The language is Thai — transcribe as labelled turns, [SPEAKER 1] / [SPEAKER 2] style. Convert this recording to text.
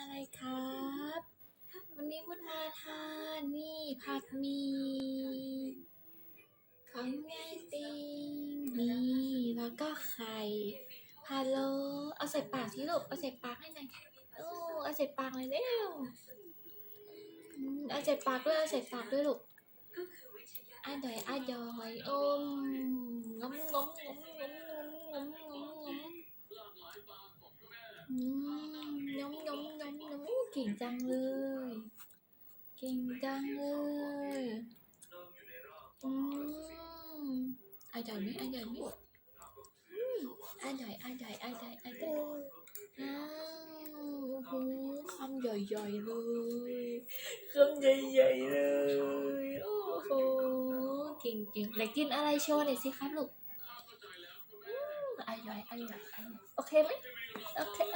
[SPEAKER 1] อะไรครับ วันนี้วุฒมาทานนี่ผัดหมีของยายติงนี่แล้วก็ไข่พะโลเอาใส่ปากสิลูกเอาใส่ปากให้หน่อยโอ้เอาใส่ปากเลยเร็วเอาใส่ปากด้วยเอาใส่ปากด้วยลูกอร่อยอร่อยอมงมงมงมงมงมงมงมงม อืมยมยมยมยมอู้เก่งจังเลย เก่งจังเลยอืมอร่อยไหมอร่อยไหมอืมอร่อยอร่อยอร่อยอร่อยอ้าวโอ้โหคำใหญ่ๆเลยคำใหญ่ๆเลยโอ้โหเก่งเก่งแล้วกินอะไรโชว์หน่อยสิครับลูกอร่อยอร่อยอร่อยโอเคไหมโอเคโอเค